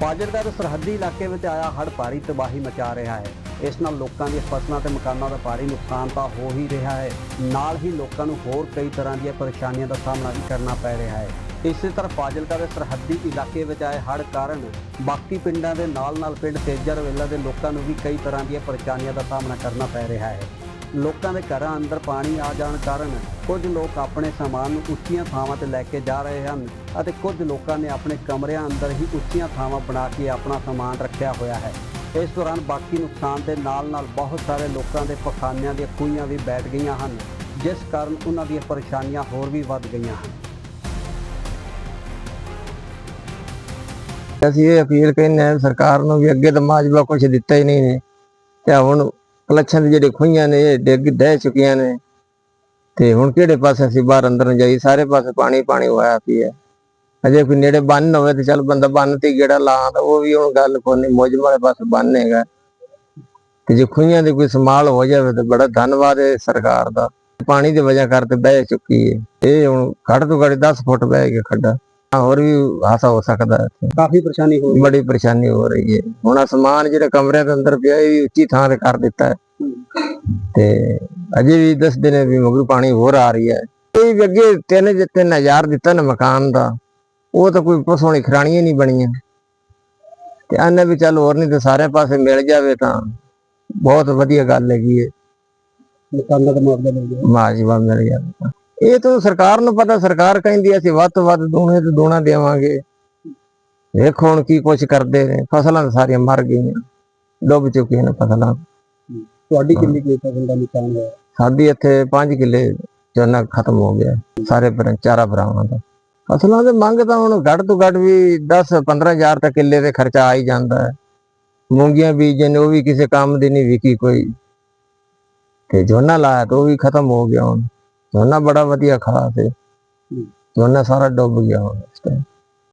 ਫਾਜ਼ਿਲਕਾ ਦੇ ਸਰਹੱਦੀ ਇਲਾਕੇ ਵਿੱਚ ਆਇਆ ਹੜ੍ਹ, ਭਾਰੀ ਤਬਾਹੀ ਮਚਾ ਰਿਹਾ ਹੈ। ਇਸ ਨਾਲ ਲੋਕਾਂ ਦੀਆਂ ਫਸਲਾਂ ਤੇ ਮਕਾਨਾਂ ਦਾ ਭਾਰੀ ਨੁਕਸਾਨ ਤਾਂ ਹੋ ਹੀ ਰਿਹਾ ਹੈ। ਨਾਲ ਹੀ ਲੋਕਾਂ ਨੂੰ ਹੋਰ ਕਈ ਤਰ੍ਹਾਂ ਦੀਆਂ ਪਰੇਸ਼ਾਨੀਆਂ ਦਾ ਸਾਹਮਣਾ ਵੀ ਕਰਨਾ ਪੈ ਰਿਹਾ ਹੈ। ਇਸੇ ਤਰ੍ਹਾਂ ਫਾਜ਼ਿਲਕਾ ਦੇ ਸਰਹੱਦੀ ਇਲਾਕੇ ਵਿੱਚ ਆਏ ਹੜ੍ਹ ਕਾਰਨ ਬਾਕੀ ਪਿੰਡਾਂ ਦੇ ਨਾਲ-ਨਾਲ ਪਿੰਡ ਤੇਜਰ ਵੇਲਾ ਦੇ ਲੋਕਾਂ ਨੂੰ ਵੀ ਕਈ ਤਰ੍ਹਾਂ ਦੀਆਂ ਪਰੇਸ਼ਾਨੀਆਂ ਦਾ ਸਾਹਮਣਾ ਕਰਨਾ ਪੈ ਰਿਹਾ ਹੈ। ਲੋਕਾਂ ਦੇ ਘਰਾਂ ਅੰਦਰ ਪਾਣੀ ਆ ਜਾਣ ਕਾਰਨ ਕੁਝ ਲੋਕ ਆਪਣੇ ਸਾਮਾਨ ਨੂੰ ਉੱਚੀਆਂ ਥਾਵਾਂ ਤੇ ਲੈ ਕੇ ਜਾ ਰਹੇ ਹਨ ਅਤੇ ਕੁਝ ਲੋਕਾਂ ਨੇ ਆਪਣੇ ਕਮਰਿਆਂ ਅੰਦਰ ਹੀ ਉੱਚੀਆਂ ਥਾਵਾਂ ਬਣਾ ਕੇ ਆਪਣਾ ਸਾਮਾਨ ਰੱਖਿਆ ਹੋਇਆ ਹੈ। ਇਸ ਦੌਰਾਨ ਬਾਕੀ ਨੁਕਸਾਨ ਦੇ ਨਾਲ-ਨਾਲ ਬਹੁਤ ਸਾਰੇ ਲੋਕਾਂ ਦੇ ਪਖਾਨਿਆਂ ਦੀਆਂ ਖੂਹੀਆਂ ਵੀ ਬੈਠ ਗਈਆਂ ਹਨ, ਜਿਸ ਕਾਰਨ ਉਹਨਾਂ ਦੀਆਂ ਪਰੇਸ਼ਾਨੀਆਂ ਹੋਰ ਵੀ ਵੱਧ ਗਈਆਂ ਹਨ। ਅਸੀਂ ਇਹ ਅਪੀਲ ਕਹਿੰਦੇ ਹਾਂ, ਸਰਕਾਰ ਨੂੰ ਵੀ ਅੱਗੇ ਤਾਂ ਮਾਜਵਾ ਕੁਝ ਦਿੱਤਾ ਹੀ ਨਹੀਂ ਨੇ ਤੇ ਹੁਣ ਕਲੱਛਾਂ ਦੀ ਜਿਹੜੇ ਖੂਹੀਆਂ ਨੇ, ਇਹ ਡਿੱਗ ਡਹਿ ਚੁੱਕੀਆਂ ਨੇ। ਤੇ ਹੁਣ ਕਿਹੜੇ ਪਾਸੇ ਅਸੀਂ ਬਾਹਰ ਅੰਦਰ ਨੂੰ ਜਾਈ ਸਾਰੇ ਪਾਸੇ ਪਾਣੀ ਪਾਣੀ ਹੋਇਆ ਪਿਆ ਅਜੇ ਕੋਈ ਨੇੜੇ ਬੰਨ ਹੋਵੇ ਤੇ ਚੱਲ ਬੰਦਾ ਬੰਨ ਤੇ ਗੇੜਾ ਲਾ ਤਾਂ ਉਹ ਵੀ ਹੁਣ ਗੱਲ ਕੋਈ ਨਹੀਂ ਵਾਲੇ ਪਾਸੇ ਬੰਨੇਗਾ ਤੇ ਜੇ ਖੂਹੀਆਂ ਦੀ ਕੋਈ ਸੰਭਾਲ ਹੋ ਜਾਵੇ ਤਾਂ ਬੜਾ ਧੰਨਵਾਦ ਹੈ ਸਰਕਾਰ ਦਾ। ਪਾਣੀ ਦੀ ਵਜ੍ਹਾ ਕਰਕੇ ਬਹਿ ਚੁੱਕੀ ਹੈ। ਇਹ ਹੁਣ ਘੱਟ ਤੋਂ ਘੱਟ 10 ਫੁੱਟ ਬਹਿ ਗਿਆ ਖੱਡਾ। ਹੋਰ ਵੀ ਹਾਸਾ ਹੋ ਸਕਦਾ ਹੈ। ਕਾਫੀ ਪਰੇਸ਼ਾਨੀ ਹੋ ਰਹੀ ਬੜੀ ਪਰੇਸ਼ਾਨੀ ਹੋ ਰਹੀ ਹੈ। ਹੁਣ ਅਸਮਾਨ ਜਿਹੜਾ ਕਮਰਿਆਂ ਦੇ ਅੰਦਰ ਪਿਆ ਇਹ ਵੀ ਉੱਚੀ ਥਾਂ ਤੇ ਕਰ ਦਿੱਤਾ ਹੈ। ਤੇ ਅਜੇ ਵੀ ਦੱਸਦੇ ਨੇ ਵੀ ਮਗਰ ਪਾਣੀ ਹੋਰ ਆ ਰਹੀ ਹੈ। ਇਹ ਵੀ ਅੱਗੇ ਤਿੰਨ ਜੇ ਤਿੰਨ ਹਜ਼ਾਰ ਦਿੱਤਾ ਨਾ ਮਕਾਨ ਦਾ। ਉਹ ਤਾਂ ਕੋਈ ਪਸੋਣੀ ਖਰਾਣੀਆਂ ਨਹੀਂ ਬਣੀਆਂ। ਤੇ ਆਨੇ ਵੀ ਚੱਲ ਹੋਰ ਨਹੀਂ ਤੇ ਸਾਰੇ ਪਾਸੇ ਮਿਲ ਜਾਵੇ ਤਾਂ ਬਹੁਤ ਵਧੀਆ ਗੱਲ ਹੈਗੀ ਹੈ। ਮਕਾਨਾਂ ਦਾ ਮੁਆਵਜ਼ਾ ਮਿਲ ਗਿਆ ਮਾਜਵਾ ਮਿਲ ਤਾਂ। ਇਹ ਤਾਂ ਸਰਕਾਰ ਨੂੰ ਪਤਾ ਸਰਕਾਰ ਕਹਿੰਦੀ ਅਸੀਂ ਵੱਧ ਤੋਂ ਵੱਧ ਦੋਣੇ ਤੇ ਦੋਣਾ ਦੇਵਾਂਗੇ। ਵੇਖੋ ਹੁਣ ਕੀ ਕੁਛ ਕਰਦੇ ਨੇ ਫਸਲਾਂ ਤਾਂ ਸਾਰੀਆਂ ਮਰ ਗਈਆਂ ਡੁੱਬ ਚੁੱਕੀਆਂ ਨੇ ਫਸਲਾਂ। ਤੁਹਾਡੀ ਕਿੰਨੀ ਕੁ ਫਸਲ ਦਾ ਨੁਕਸਾਨ ਹੋਇਆ ਸਾਡੀ ਇੱਥੇ 5 ਕਿੱਲੇ ਝੋਨਾ ਖਤਮ ਹੋ ਗਿਆ ਸਾਰੇ ਚਾਰਾ ਭਰਾਵਾਂ ਦਾ। ਫਸਲਾਂ ਦੇ ਮੰਗ ਤਾਂ ਹੁਣ ਘੱਟ ਤੋਂ ਘੱਟ ਵੀ 10 15000 ਤੱਕ ਕਿੱਲੇ ਦੇ ਖਰਚਾ ਆ ਹੀ ਜਾਂਦਾ ਹੈ। ਮੂੰਗੀਆਂ ਬੀਜੇ ਨੇ ਉਹ ਵੀ ਕਿਸੇ ਕੰਮ ਦੀ ਨਹੀਂ ਵਿਕੀ ਕੋਈ। ਤੇ ਝੋਨਾ ਲਾਇਆ ਤਾਂ ਉਹ ਵੀ ਖਤਮ ਹੋ ਗਿਆ ਹੁਣ। ਝੋਨਾ ਬੜਾ ਵਧੀਆ ਖੜਾ ਸੀ ਝੋਨਾ ਸਾਰਾ ਡੁੱਬ ਗਿਆ ਹੁਣ ਇਸ time।